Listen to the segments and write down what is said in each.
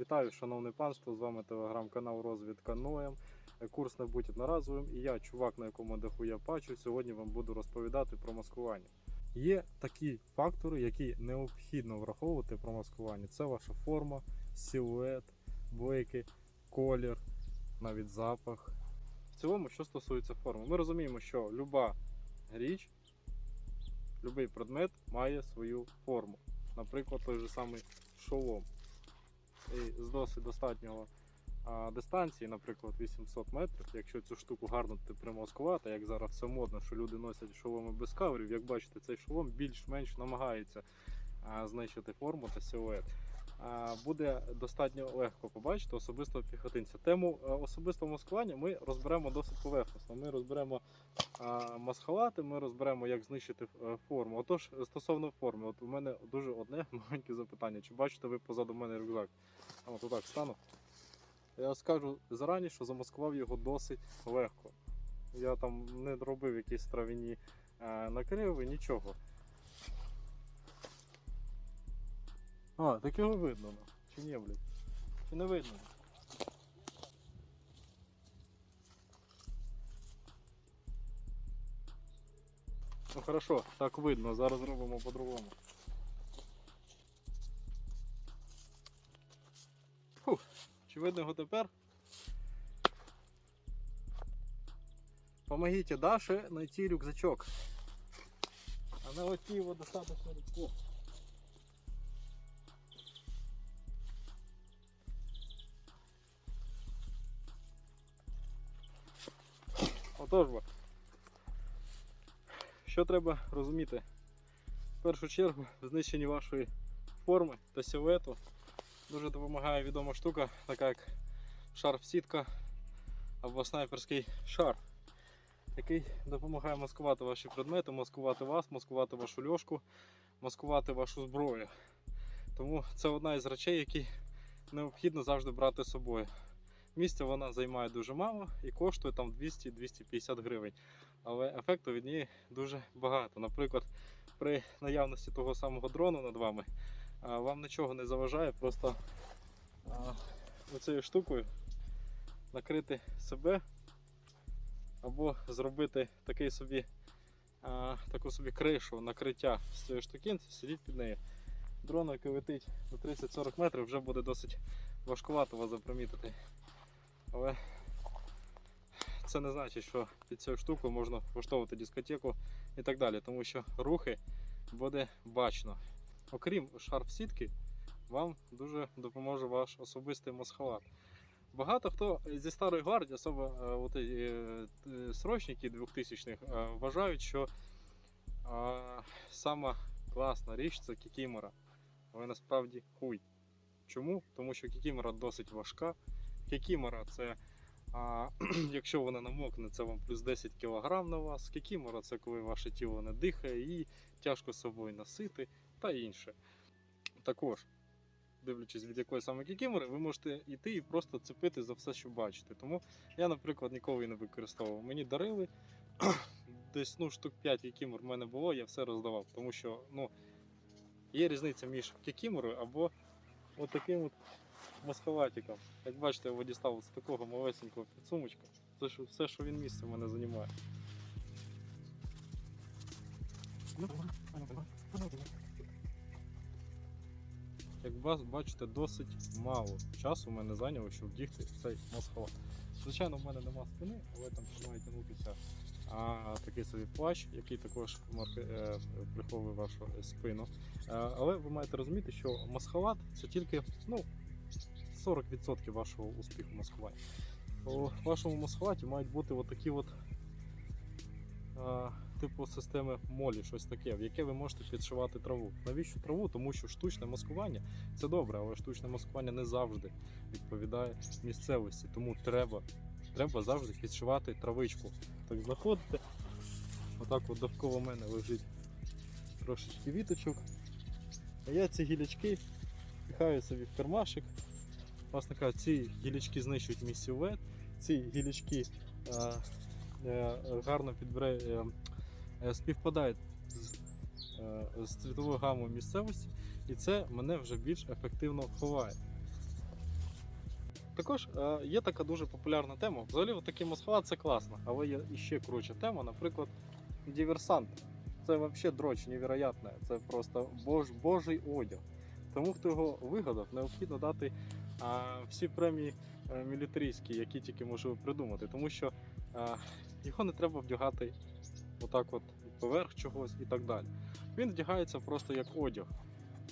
Вітаю, шановне панство! З вами телеграм-канал Розвідка Ноєм. Курс не будь одноразовим. І я, чувак, на якому дохуя пачу, сьогодні вам буду розповідати про маскування. Є такі фактори, які необхідно враховувати про маскування. Це ваша форма, силует, блики, колір, навіть запах. В цілому, що стосується форми, ми розуміємо, що люба річ, будь-який предмет має свою форму. Наприклад, той же самий шолом. З досить достатнього а, дистанції, наприклад, 800 метрів, якщо цю штуку гарно примаскувати, як зараз все модно, що люди носять шоломи без каверів, як бачите, цей шолом більш-менш намагається а, знищити форму та силует. Буде достатньо легко побачити особистого піхотинця. Тему особистого маскування ми розберемо досить поверхносно. Ми розберемо масхалати, ми розберемо, як знищити е, форму. Отож, стосовно форми, от у мене дуже одне маленьке запитання. Чи бачите ви позаду мене рюкзак? От отак стану. Я скажу зарані, що замаскував його досить легко. Я там не робив якісь трав'яні е, накриви, нічого. А, так його видно, ну. чи ні, блядь? Чи не видно? Ну хорошо, так видно, зараз зробимо по-другому. Чи видно його тепер? Помогите Даше найти рюкзачок. А найти его достаточно легко. Отож, що треба розуміти? В першу чергу в знищенні вашої форми та силуету дуже допомагає відома штука, така як шарф-сітка або снайперський шар, який допомагає маскувати ваші предмети, маскувати вас, маскувати вашу льошку, маскувати вашу зброю. Тому це одна із речей, які необхідно завжди брати з собою. Місця вона займає дуже мало і коштує там 200-250 гривень. Але ефекту від неї дуже багато. Наприклад, при наявності того самого дрону над вами вам нічого не заважає, просто оцією штукою накрити себе або зробити такий собі, таку собі кришу накриття з цієї штукінці, сидіть під нею. Дрон, який летить на 30-40 метрів, вже буде досить важкувато вас запримітити. Але це не значить, що під цією штукою можна влаштовувати дискотеку і так далі, тому що рухи буде бачно. Окрім шарф-сітки, вам дуже допоможе ваш особистий масхалат. Багато хто зі старої гвардії, особливо е, е, е, срочники 2000-х, е, вважають, що е, сама класна річ це кікімора. Але насправді хуй. Чому? Тому що кікімора досить важка. Кікімора це а, якщо вона намокне, це вам плюс 10 кг на вас. Кікімора це коли ваше тіло не дихає і тяжко собою носити та інше. Також, дивлячись від якої саме кікімори, ви можете йти і просто цепити за все, що бачите. Тому я, наприклад, ніколи не використовував. Мені дарили десь ну, штук 5 кікімор в мене було, я все роздавав. Тому що ну, є різниця між кікіморою або от таким от масхалатиком. Як бачите, я дістав з такого малесенького підсумочка. Це що, все, що він місце в мене займає. Як вас бачите, досить мало часу в мене зайняло, щоб вдягти цей масхалат. Звичайно, в мене нема спини, але там має тягнутися а, такий собі плащ, який також марки, е, приховує вашу спину. Е, але ви маєте розуміти, що масхалат це тільки ну, 40% вашого успіху маскування. У вашому масхалаті мають бути отакі от, а, типу системи молі, щось таке, в яке ви можете підшивати траву. Навіщо траву? Тому що штучне маскування це добре, але штучне маскування не завжди відповідає місцевості. Тому треба, треба завжди підшивати травичку. Так знаходите, отак от довкола мене лежить трошечки віточок. А я ці гілячки пихаю собі в кармашик. Власне кажучи, ці гілячки знищують мій силует, ці гілячки е, е, гарно підбре, е, е, співпадають з, е, з цвітовою гамою місцевості, і це мене вже більш ефективно ховає. Також е, є така дуже популярна тема. Взагалі, такі Москва це класно, але є іще круча тема, наприклад, диверсант. Це взагалі дроч невероятне. Це просто бож, божий одяг. Тому хто його вигадав, необхідно дати а, всі премії е, мілітарійські, які тільки можливо придумати, тому що а, його не треба вдягати отак, от поверх чогось і так далі. Він вдягається просто як одяг.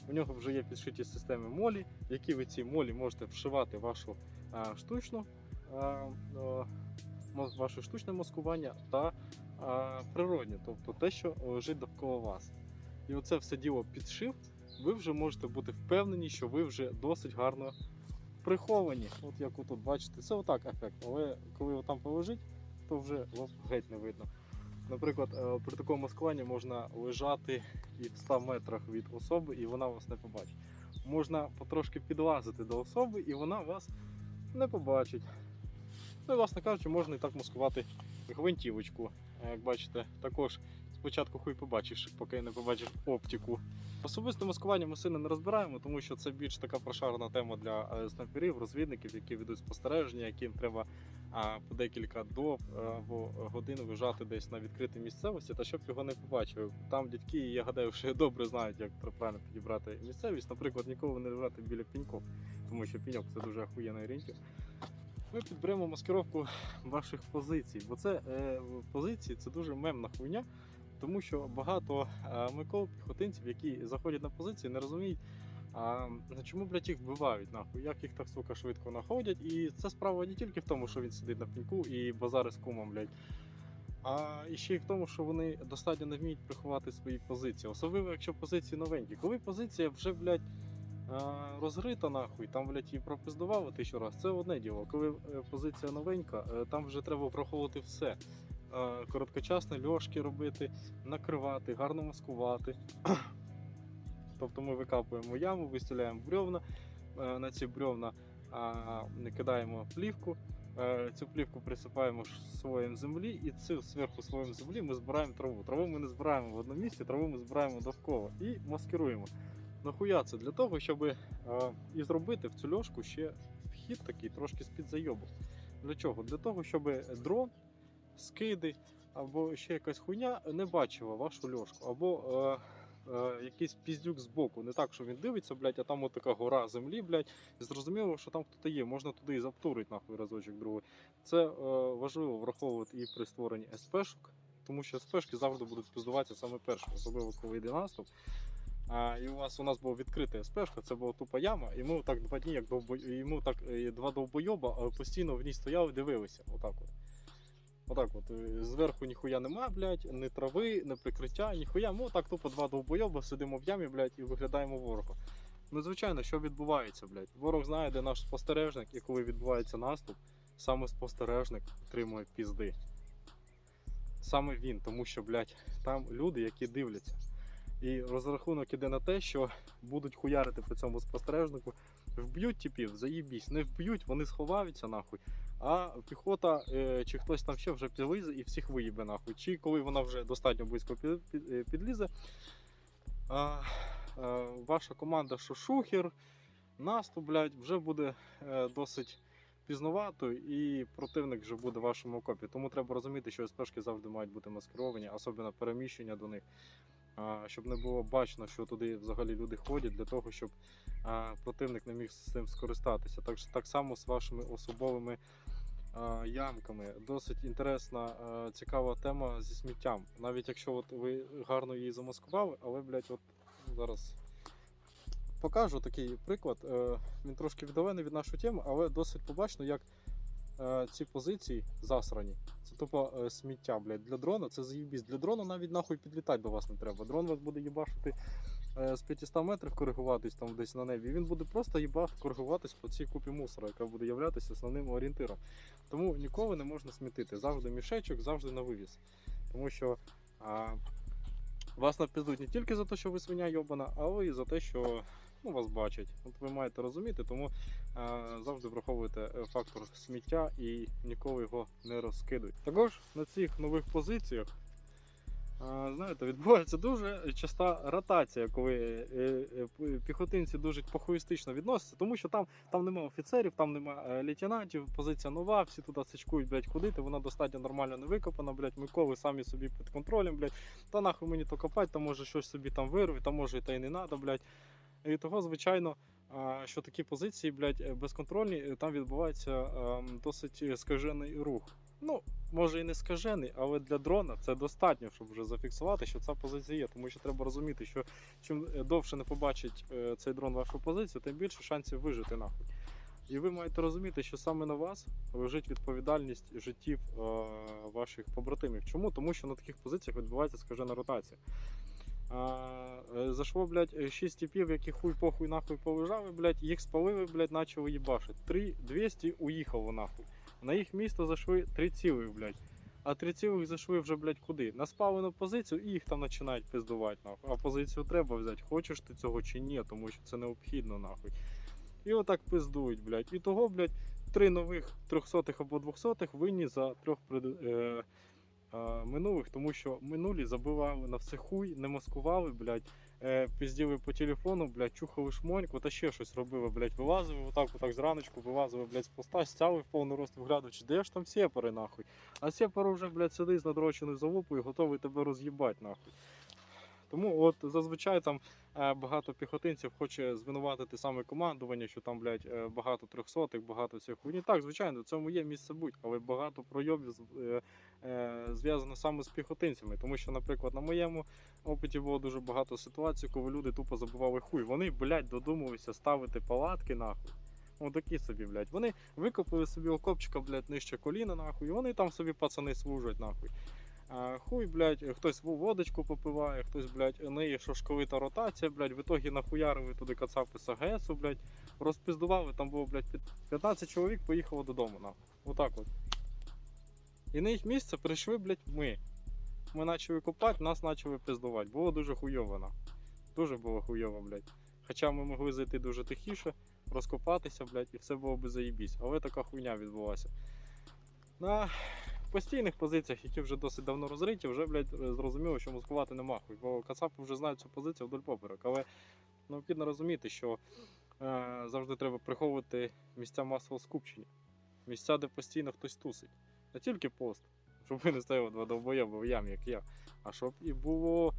У нього вже є підшиті системи молі, які ви ці молі можете вшивати вашу а, штучну, а, ваше штучне маскування та а, природнє, тобто те, що лежить довкола вас. І оце все діло підшив, ви вже можете бути впевнені, що ви вже досить гарно приховані. От як отут, бачите, це отак ефект. Але коли отам полежить, то вже вас геть не видно. Наприклад, е, при такому маскуванні можна лежати і в 100 метрах від особи, і вона вас не побачить. Можна потрошки підлазити до особи, і вона вас не побачить. Ну і, власне кажучи, можна і так маскувати гвинтівочку. Е, Як бачите, також спочатку хуй побачиш, поки не побачиш оптику. Особисте маскування ми сильно не розбираємо, тому що це більш така прошарена тема для е, снайперів, розвідників, які ведуть спостереження, яким треба по декілька доб е, або годин виїжджати десь на відкритій місцевості, та щоб його не побачив. Там дядьки, я гадаю, що добре знають, як правильно підібрати місцевість. Наприклад, ніколи не лежати біля піньків, тому що піньок це дуже охуєнний орієнтір. Ми підберемо маскировку ваших позицій, бо це е, позиції це дуже мемна хуйня, тому що багато е, микол піхотинців, які заходять на позиції, не розуміють. А ну, чому, блядь, їх вбивають нахуй? Як їх так сука швидко знаходять? І це справа не тільки в тому, що він сидить на пеньку і базари з кумом, блядь. А і ще й в тому, що вони достатньо не вміють приховати свої позиції. Особливо, якщо позиції новенькі. Коли позиція вже, блядь, а, розгрита нахуй, там, блядь, її пропиздували тисячу раз, це одне діло. Коли е, позиція новенька, е, там вже треба враховувати все. Е, Короткочасні льошки робити, накривати, гарно маскувати. Тобто ми викапуємо яму, виставляємо бревна, е, на ці бревна а, кидаємо плівку. е, Цю плівку присипаємо слоєм землі, і цю зверху слоєм землі ми збираємо траву. Траву ми не збираємо в одному місці, траву ми збираємо довкола і маскируємо. Нахуя це? Для того, щоб і зробити в цю льошку ще вхід такий трошки з-під зайобу. Для чого? Для того, щоб дрон, скиди або ще якась хуйня не бачила вашу льошку. Або е, е, якийсь піздюк збоку. Не так, що він дивиться, блядь, а там от така гора землі, блядь, і зрозуміло, що там хтось є. Можна туди і заптурить нахуй разочок другий. Це е, важливо враховувати і при створенні СПшок, тому що СПшки завжди будуть піздуватися саме перші, особливо коли йде наступ. А, і у вас у нас була відкрита СПшка, це була тупа яма, і ми так два дні, як довбо... і ми так два довбойоба постійно в ній стояли, дивилися. Отак от. Отак от. е, Зверху ніхуя нема, блядь, ні трави, ні прикриття, ніхуя. Ми отак тупо два довбойоба сидимо в ямі, блядь, і виглядаємо ворога. Ну, звичайно, що відбувається, блядь. Ворог знає, де наш спостережник, і коли відбувається наступ, саме спостережник отримує пізди. Саме він, тому що, блядь, там люди, які дивляться. І розрахунок іде на те, що будуть хуярити по цьому спостережнику. Вб'ють типів, заїбісь, не вб'ють, вони сховаються нахуй. А піхота е, чи хтось там ще вже підлізе і всіх виїбе нахуй. Чи коли вона вже достатньо близько е, підлізе, а, ваша команда, що шухер, наступ, блядь, вже буде е, досить пізновато, і противник вже буде в вашому окопі. Тому треба розуміти, що СПшки завжди мають бути маскировані, особливо переміщення до них. Щоб не було бачно, що туди взагалі люди ходять, для того, щоб противник не міг з цим скористатися. Так, так само з вашими особовими ямками. Досить інтересна, цікава тема зі сміттям. Навіть якщо от ви гарно її замаскували, але, блядь, от зараз покажу такий приклад. Е, Він трошки віддалений від нашої теми, але досить побачно, як е, ці позиції засрані. Це тупо е, сміття, блядь. Для дрона це заїбісь. Для дрона навіть нахуй підлітати до вас не треба. Дрон вас буде їбашити е, з 500 метрів коригуватись там десь на небі. Він буде просто їбаш коригуватись по цій купі мусора, яка буде являтися основним орієнтиром. Тому ніколи не можна смітити. Завжди мішечок, завжди на вивіз. Тому що а, вас напіздуть не тільки за те, що ви свиня йобана, але й за те, що ну, вас бачать. От ви маєте розуміти, тому а, завжди враховуйте е, фактор сміття і ніколи його не розкидуйте. Також на цих нових позиціях Знаєте, відбувається дуже часта ротація, коли е, е, піхотинці дуже похуїстично відносяться, тому що там, там нема офіцерів, там нема е, лейтенантів, позиція нова, всі туди сичкують, блядь, ходити, вона достатньо нормально не викопана, блядь, Миколи самі собі під контролем, блядь, та нахуй мені то копать, там може щось собі там вирве, там може і та й не надо, блядь. І того, звичайно, що такі позиції, блядь, безконтрольні, там відбувається ем, досить скажений рух. Ну, може і не скажений, але для дрона це достатньо, щоб вже зафіксувати, що ця позиція є. Тому що треба розуміти, що чим е, довше не побачить е, цей дрон вашу позицію, тим більше шансів вижити нахуй. І ви маєте розуміти, що саме на вас лежить відповідальність життів е, ваших побратимів. Чому? Тому що на таких позиціях відбувається скажена ротація. Е, зайшло, блядь, 6 типів, які хуй похуй нахуй полежали, блядь, їх спалили, блядь, почали їбашити. 3 200 уїхало нахуй. На їх місто зайшли 3 цілих, блядь. А 3 цілих зайшли вже, блядь, куди? На спалену позицію і їх там починають пиздувати, нахуй. А позицію треба взяти, хочеш ти цього чи ні, тому що це необхідно, нахуй. І отак пиздують, блядь. І того, блядь, три нових 300 або 200 винні за трьох е... е, минулих, тому що минулі забивали на все хуй, не маскували, блядь, е, по телефону, блядь, чухали шмоньку та ще щось робили, блядь, вилазили отак, отак зраночку, вилазили, блядь, з поста, стяли в повний рост виглядаючи, де ж там сепари, нахуй. А сєпари вже, блядь, сидить з надроченою залупою, готовий тебе роз'їбать, нахуй. Тому от зазвичай там е, багато піхотинців хоче звинуватити саме командування, що там, блядь, е, багато трьохсотих, багато всіх хуйні. Так, звичайно, в цьому є місце будь, але багато пройобів е, зв'язано саме з піхотинцями. Тому що, наприклад, на моєму опиті було дуже багато ситуацій, коли люди тупо забивали хуй. Вони, блядь, додумалися ставити палатки нахуй. Отакі собі, блядь. Вони викопали собі окопчика, блядь, нижче коліна, нахуй, і вони там собі пацани служать, нахуй. А, хуй, блядь, хтось водочку попиває, хтось, блядь, неє шошковита ротація, блядь, в ітогі нахуярили туди кацапи з АГСу, блядь, розпиздували, там було, блядь, 15 чоловік поїхало додому, нахуй. Отак от. І на їх місце прийшли, блядь, ми. Ми почали копати, нас почали пиздувати. Було дуже хуйово, нахуй. Дуже було хуйово, блядь. Хоча ми могли зайти дуже тихіше, розкопатися, блядь, і все було би заєбісь. Але така хуйня відбулася. На постійних позиціях, які вже досить давно розриті, вже, блядь, зрозуміло, що маскувати нема. Бо кацапи вже знають цю позицію вдоль поперек. Але необхідно розуміти, що е, завжди треба приховувати місця масового скупчення. Місця, де постійно хтось тусить. Не тільки пост, щоб ви не стояли два довбойоби в ямі, як я. А щоб і було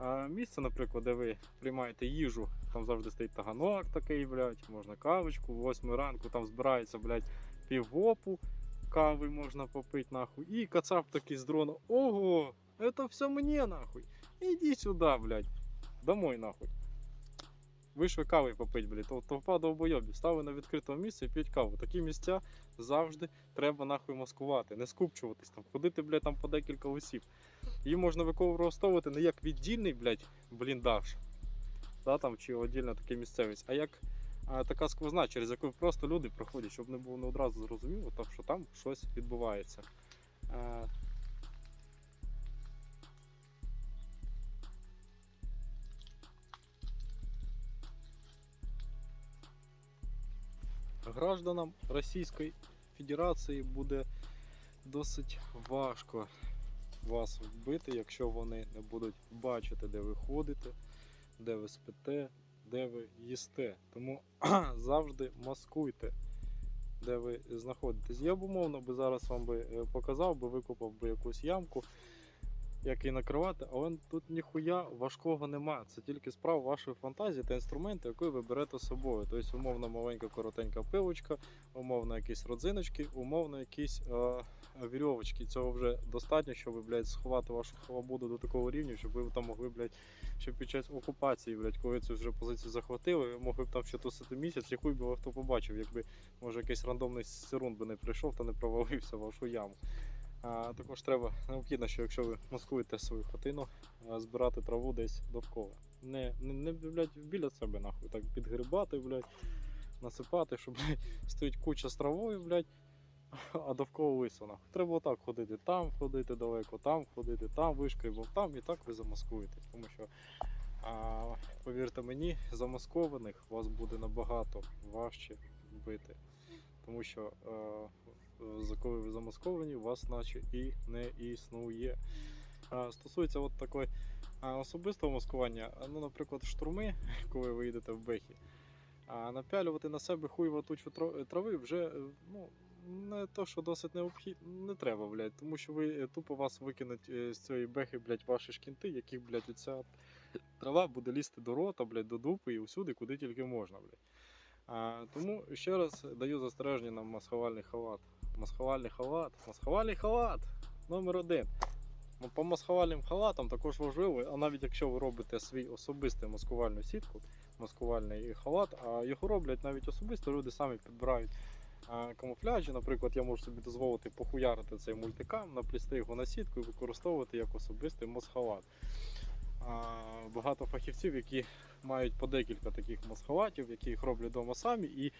е, місце, наприклад, де ви приймаєте їжу, там завжди стоїть таганок такий, блядь, можна кавочку, в 8 ранку там збирається, блядь, півопу, кави можна попити, нахуй. І кацап такий з дрона. Ого, это все мені, нахуй. Іди сюди, блядь. Домой, нахуй. Вийшли кави попить, блядь. То- Товпа довбойобів. Стали на відкритому місці і п'ють каву. Такі місця завжди треба нахуй маскувати, не скупчуватись там, ходити, блядь, там по декілька осіб. Її можна використовувати не як віддільний, блядь, бліндаж, да, там, чи віддільна така місцевість, а як така сквозна, через яку просто люди проходять, щоб не було не одразу зрозуміло, так, що там щось відбувається. Гражданам Російської Федерації буде досить важко вас вбити, якщо вони не будуть бачити, де ви ходите, де ви спите, де ви їсте. Тому завжди маскуйте, де ви знаходитесь. Я б умовно би зараз вам би е, показав, би викопав би якусь ямку, як її накривати, але тут ніхуя важкого нема. Це тільки справа вашої фантазії та інструменту, який ви берете з собою. Тобто, умовно, маленька коротенька пилочка, умовно, якісь родзиночки, умовно, якісь е, вірьовочки. Цього вже достатньо, щоб блядь, сховати вашу халабуду до такого рівня, щоб ви там могли, блядь, щоб під час окупації, блядь, коли цю вже позицію захватили, ви могли б там ще тусити місяць, яку б хто побачив, якби може якийсь рандомний сирун би не прийшов та не провалився в вашу яму. Також треба необхідно, що якщо ви маскуєте свою хатину, збирати траву десь довкола. Не, не, не блядь, біля себе нахуй, так підгрібати, блядь, насипати, щоб блядь, стоїть куча з травою, блядь, а довкола лисо нахуй. Треба отак ходити, там ходити далеко, там ходити, там вишкрібом, там і так ви замаскуєтесь. Тому що, а, повірте мені, замаскованих вас буде набагато важче вбити. Тому що е, за коли ви замасковані, вас наче і не існує. Стосується от такої особистого маскування, ну, наприклад, штурми, коли ви йдете в бехі, напялювати на себе хуйву тучу трави вже е, ну, не то, що досить необхідно, не треба, блядь, тому що ви е, тупо вас викинуть е, з цієї бехи, блядь, ваші шкінти, яких, блядь, оця трава буде лізти до рота, блядь, до дупи і усюди, куди тільки можна, блядь. А, тому ще раз даю застереження на масховальний халат. Масховальний халат, масховальний халат номер один. Ну, По масховальним халатам також важливо, а навіть якщо ви робите свій особистий маскувальну сітку, маскувальний халат, а його роблять навіть особисто, люди самі підбирають камуфляжі. Наприклад, я можу собі дозволити похуярити цей мультикам, наплісти його на сітку і використовувати як особистий мосхалат. Багато фахівців, які мають по декілька таких мосхалатів, які їх роблять вдома самі. І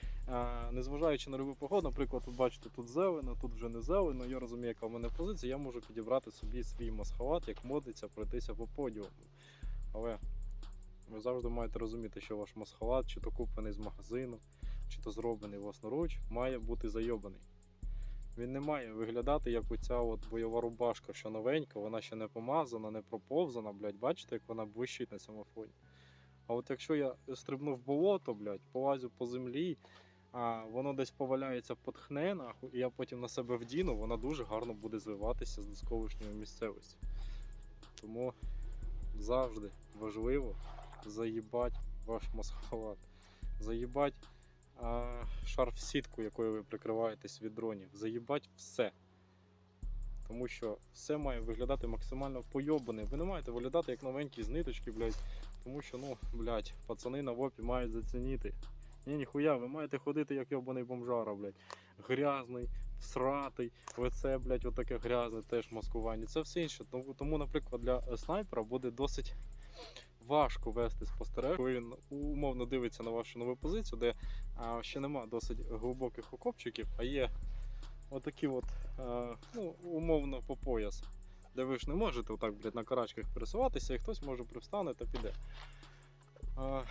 незважаючи на любу погоду, наприклад, тут бачите, тут зелено, тут вже не зелено. Я розумію, яка в мене позиція. Я можу підібрати собі свій мосхалат, як модиться, пройтися по подіуму. Але ви завжди маєте розуміти, що ваш мосхалат, чи то куплений з магазину, чи то зроблений власноруч, має бути зайобаний. Він не має виглядати як оця от бойова рубашка, що новенька, вона ще не помазана, не проповзана, блядь, бачите, як вона блищить на цьому фоні. А от якщо я стрибну в болото, блядь, полазю по землі, а воно десь поваляється, потхне, нахуй, і я потім на себе вдіну, вона дуже гарно буде звиватися з дисковишньої місцевості. Тому завжди важливо заїбать ваш мосхалат. Заїбать шарф сітку, якою ви прикриваєтесь від дронів. Заїбать все. Тому що все має виглядати максимально пойобане. Ви не маєте виглядати як новенькі з ниточки, блядь. Тому що, ну, блядь, пацани на вопі мають зацінити. Ні, ніхуя, ви маєте ходити як йобаний бомжара, блядь. Грязний, всратий, лице, блядь, отаке грязне, теж маскування. Це все інше. Тому, наприклад, для снайпера буде досить важко вести спостереження, коли він умовно дивиться на вашу нову позицію, де а, ще нема досить глибоких окопчиків, а є отакі от, а, ну, умовно по пояс. Де ви ж не можете отак, блядь, на карачках пересуватися, і хтось може привстане та піде. А,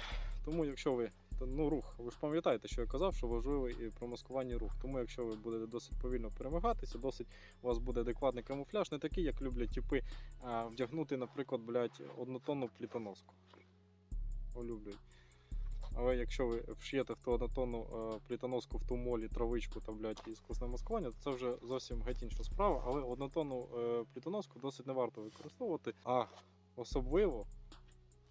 тому якщо ви ну, рух, ви ж пам'ятаєте, що я казав, що важливий і промаскувальний рух. Тому якщо ви будете досить повільно перемагатися, досить у вас буде адекватний камуфляж, не такий, як люблять типи а, вдягнути, наприклад, блядь, однотонну плітоноску. Улюблюють. Але якщо ви вшиєте в ту однотонну е, плітоноску в ту молі, травичку та блядь, іскусне маскування, то це вже зовсім геть інша справа. Але однотонну е, плітоноску досить не варто використовувати. А особливо,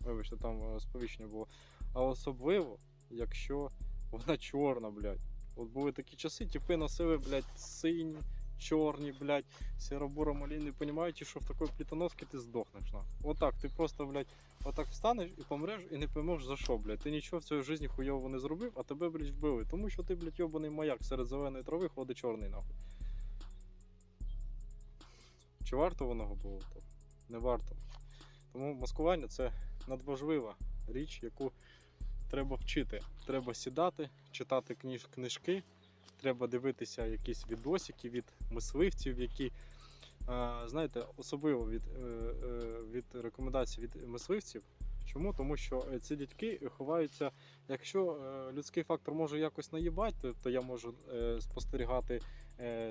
вибачте, там е, сповіщення було, а особливо, якщо вона чорна, блядь. От були такі часи, типи носили, блядь, сині, чорні, блядь, сіробуро малі, не розуміючи, що в такій плітоноски ти здохнеш. На. Отак, ти просто, блядь, отак встанеш і помреш, і не поймеш за що, блядь. Ти нічого в цій житті хуйово не зробив, а тебе, блядь, вбили. Тому що ти, блядь, йобаний маяк серед зеленої трави ходить чорний нахуй. Чи варто воно було? Не варто. Тому маскування це надважлива річ, яку треба вчити. Треба сідати, читати кніж, книжки, треба дивитися якісь відосики від мисливців, які, знаєте, особливо від, е, е, від рекомендацій від мисливців. Чому? Тому що е, ці дядьки ховаються. Якщо людський фактор може якось наїбати, то, я можу спостерігати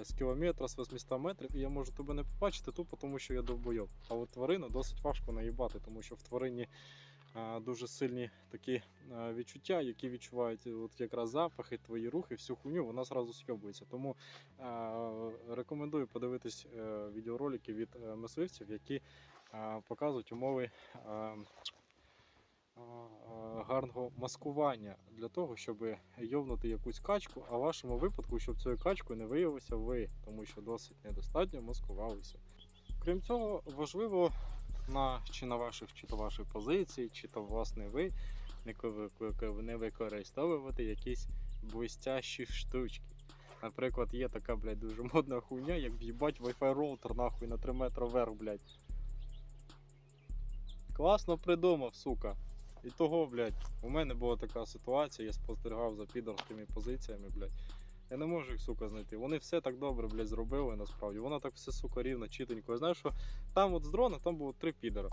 з кілометра, з 800 метрів, і я можу тебе не побачити тупо, тому що я довбойов. А от тварину досить важко наїбати, тому що в тварині дуже сильні такі е, відчуття, які відчувають от якраз запахи, твої рухи, всю хуйню, вона зразу сьобується. Тому е, рекомендую подивитись е, відеоролики від е, мисливців, які е, показують умови. е, гарного маскування для того, щоб йовнути якусь качку, а в вашому випадку, щоб цією качкою не виявився ви, тому що досить недостатньо маскувалися. Крім цього, важливо на чи на ваших, чи то вашій позиції, чи то власне ви не використовувати якісь блистящі штучки. Наприклад, є така, блядь, дуже модна хуйня, як в'їбать Wi-Fi роутер нахуй на 3 метри вверх, блядь. Класно придумав, сука. І того, блядь, у мене була така ситуація, я спостерігав за підорськими позиціями, блядь. Я не можу їх, сука, знайти. Вони все так добре, блядь, зробили насправді. Воно так все, сука, рівно, чітенько. Я знаю, що там от з дрона там було три підера.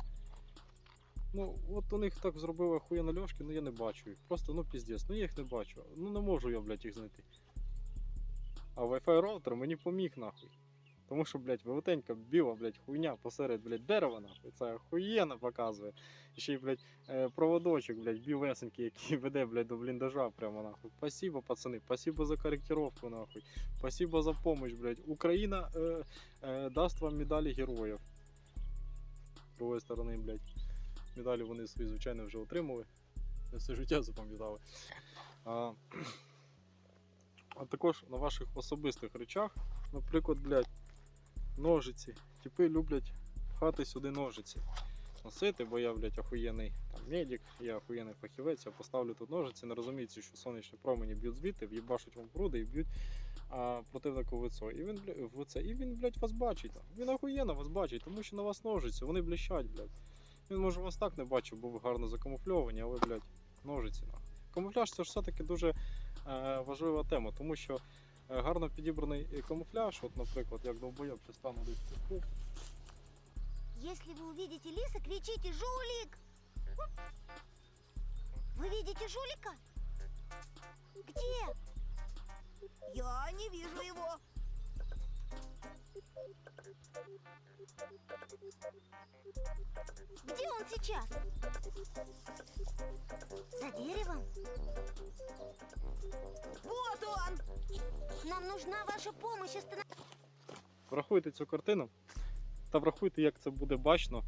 Ну, от у них так зробили охуєнно льошки, ну я не бачу їх. Просто, ну піздець, ну я їх не бачу. Ну не можу я, блядь, їх знайти. А Wi-Fi роутер мені поміг нахуй. Тому що, блядь, велетенька біла, блядь, хуйня посеред, блядь, дерева, нахуй. Це охуєнно показує. І ще й, блядь, е, проводочок, блядь, білесенький, який веде, блядь, до бліндажа прямо нахуй. Спасибо, пацани, спасибо за корректировку, нахуй. Спасибо за помощь, блядь. Україна е, е, дасть вам медалі героїв. З другої сторони, блядь, медалі вони свої, звичайно, вже отримали. Все життя запам'ятали. А, а також на ваших особистих речах, наприклад, блядь, ножиці. Типи люблять пхати сюди ножиці. Носити, бо я, блядь, охуєнний там, медик, я охуєнний фахівець, я поставлю тут ножиці, не розуміється, що сонячні промені б'ють звідти, в'їбашуть вам груди і б'ють противнику в лицо. І він, бля- в лице. І він, блядь, вас бачить. Він охуєнно вас бачить, тому що на вас ножиці, вони блищать, блядь. Він може вас так не бачив, бо ви гарно закамуфльовані, але, блядь, ножиці нахуй. Камуфляж це ж все-таки дуже е, важлива тема, тому що гарно підібраний камуфляж, от, наприклад, як довбойоб чи стану десь тут. Если вы увидите лиса, кричите «Жулик!» Вы видите жулика? Где? Я не вижу его. Где он сейчас? За деревом? Вот он! Нам нужна ваша помощь. Останов... Врахуйте цю картину та врахуйте, як це буде бачно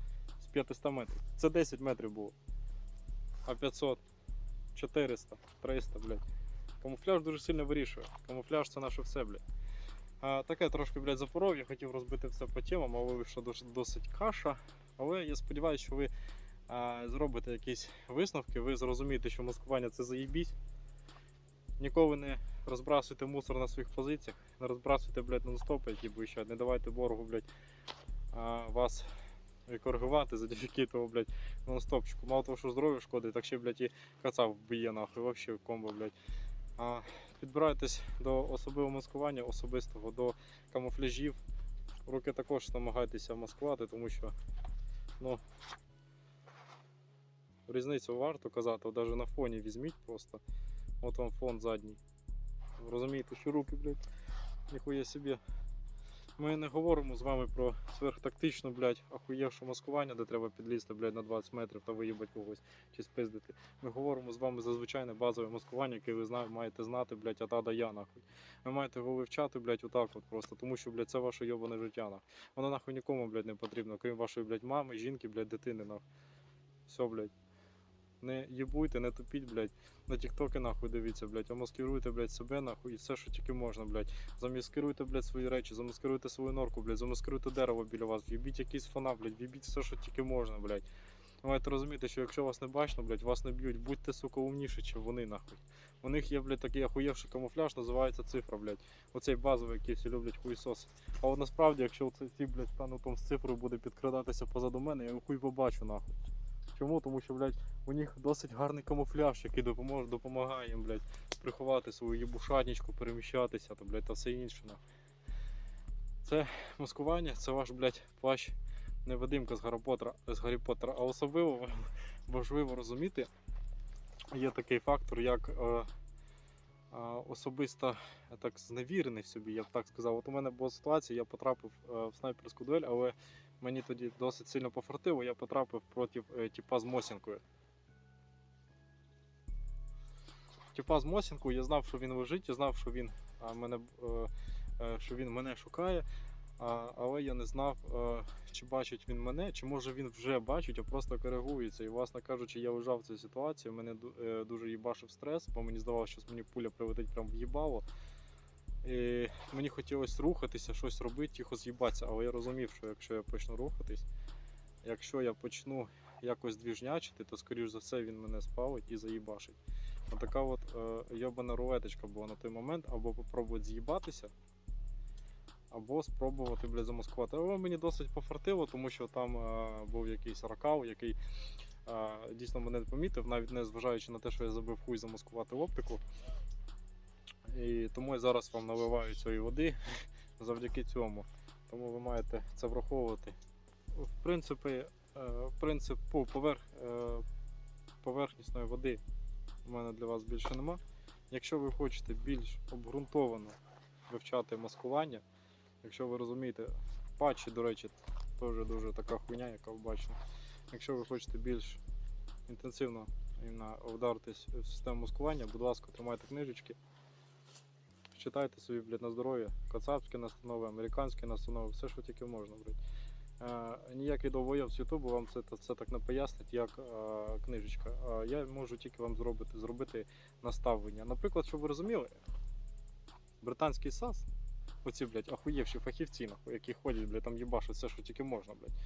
з 500 метрів. Це 10 метрів було. А 500, 400, 300, блядь. Камуфляж дуже сильно вирішує. Камуфляж це наше все, блядь. Таке трошки, блядь, запоров, я хотів розбити все по темам, але вийшла досить каша. Але я сподіваюся, що ви зробите якісь висновки, ви зрозумієте, що маскування це заїбісь. Ніколи не розбрасуйте мусор на своїх позиціях, не розбрасуйте, блядь, нон-стопи, які блищать, не давайте ворогу, блядь, вас коригувати завдяки того, блядь, нон-стопчику. Мало того, що здоров'ю шкодить, так ще, блядь, і кацав вб'є нахуй, вообще комбо, блядь. Підбирайтесь до особливого маскування, особистого, до камуфляжів. Руки також намагайтеся маскувати, тому що, ну, різницю варто казати, навіть на фоні візьміть просто. От вам фон задній. Розумієте, що руки, блядь, ніхуя собі. Ми не говоримо з вами про сверхтактичну, блядь, ахуєвшу маскування, де треба підлізти, блядь, на 20 метрів та виїбати когось чи спиздити. Ми говоримо з вами за звичайне базове маскування, яке ви зна- маєте знати, блядь, а та да я нахуй. Ви маєте його вивчати, блядь, отак от просто, тому що, блядь, це ваше йобане життя нахуй. Воно нахуй нікому, блядь, не потрібно, крім вашої, блядь, мами, жінки, блядь, дитини, нахуй. Все, блядь. Не їбуйте, не тупіть, блядь. На тіктоки нахуй дивіться, блядь, а маскируйте, блядь, себе нахуй і все, що тільки можна, блядь. Замаскируйте, блядь, свої речі, замаскируйте свою норку, блядь, замаскируйте дерево біля вас, в'їбіть якийсь фона, блядь, в'їбіть все, що тільки можна, блядь. Ви маєте розуміти, що якщо вас не бачно, блядь, вас не б'ють, будьте, сука, умніші, чи вони нахуй. У них є, блядь, такий ахуєвший камуфляж, називається цифра, блядь. Оцей базовий, який всі люблять хуйсос. А от насправді, якщо ті, блядь, стану там з цифрою буде підкрадатися позаду мене, я хуй побачу нахуй. Чому? Тому що, блядь, у них досить гарний камуфляж, який допоможе, допомагає їм, блядь, приховати свою єбушатничку, переміщатися та, блядь, та все інше. Це маскування, це ваш, блядь, плащ невидимка з Гаррі Поттера, з Гаррі Поттера. А особливо важливо розуміти, є такий фактор, як е, е, особисто е, так зневірений в собі, я б так сказав. От у мене була ситуація, я потрапив е, в снайперську дуель, але мені тоді досить сильно пофартило, я потрапив проти е, типа з Мосінкою. Типа з Мосінкою, я знав, що він лежить, я знав, що він, мене, е, е, що він мене шукає, але я не знав, чи бачить він мене, чи може він вже бачить, а просто коригується. І, власне кажучи, я лежав в цій ситуації, мене дуже їбашив стрес, бо мені здавалося, що мені пуля прилетить прямо в їбало. І мені хотілося рухатися, щось робити, тихо з'їбатися, але я розумів, що якщо я почну рухатись, якщо я почну якось двіжнячити, то скоріш за все він мене спалить і заїбашить. Отака от е, йобана рулеточка була на той момент, або попробувати з'їбатися, або спробувати блядь, замаскувати. Але мені досить пофартило, тому що там е, був якийсь ракал, який е, дійсно мене помітив, навіть не зважаючи на те, що я забив хуй замаскувати оптику. І тому я зараз вам наливаю цієї води завдяки цьому. Тому ви маєте це враховувати. В принципі, е, принцип по- поверх, е, поверхнісної води у мене для вас більше нема. Якщо ви хочете більш обґрунтовано вивчати маскування, Якщо ви розумієте, патчі, до речі, теж дуже така хуйня, яка бачите. Якщо ви хочете більш інтенсивно вдаритись в систему маскування, будь ласка, тримайте книжечки. Читайте собі, блядь, на здоров'я, кацапські настанови, американські настанови, все, що тільки можна, блядь. Е, ніякий довбойов з Ютубу вам це, це так не пояснить, як е, книжечка. Е, я можу тільки вам зробити, зробити наставлення. Наприклад, щоб ви розуміли, британський САС, оці, блядь, ахуєвші фахівці, нахуй, які ходять, блядь, там їбашуть все, що тільки можна, блядь.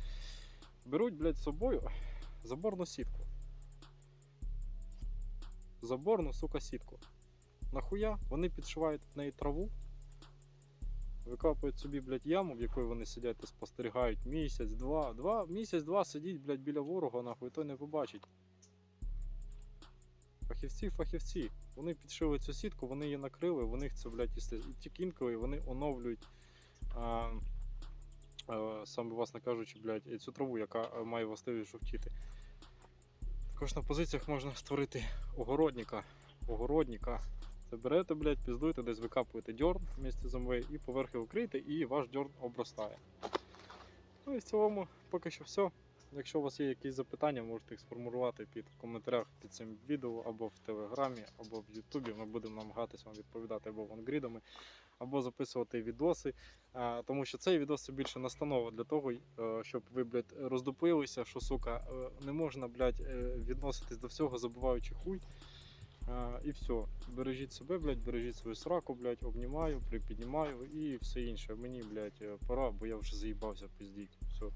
Беруть, блядь, з собою заборну сітку. Заборну, сука, сітку. Нахуя? Вони підшивають в неї траву, викапують собі, блядь, яму, в якої вони сидять та спостерігають місяць, два, два, місяць-два сидіть, блядь, біля ворога, нахуй, той не побачить. Фахівці, фахівці. Вони підшили цю сітку, вони її накрили, них це, блядь, і тільки інколи вони оновлюють. А, а, саме власне кажучи, блядь, цю траву, яка е, має властивість жовтіти. Також на позиціях можна створити огородника. Огородника. Це берете, блядь, піздуєте, десь викапуєте дьорн вместе з землею і поверхи укрите, і ваш дьорн обростає. Ну і в цілому поки що все. Якщо у вас є якісь запитання, можете їх сформулювати під в коментарях під цим відео або в Телеграмі, або в Ютубі. Ми будемо намагатися вам відповідати або вангрідами, або записувати відоси. Тому що цей відос це більше настанова для того, е, щоб ви, блядь, роздуплилися, що сука, е, не можна, блядь, е, відноситись до всього, забуваючи хуй. І все. Бережіть себе, блядь, бережіть свою сраку, блядь, обнімаю, припіднімаю і все інше. Мені, блядь, е, пора, бо я вже заїбався пиздіть. Все.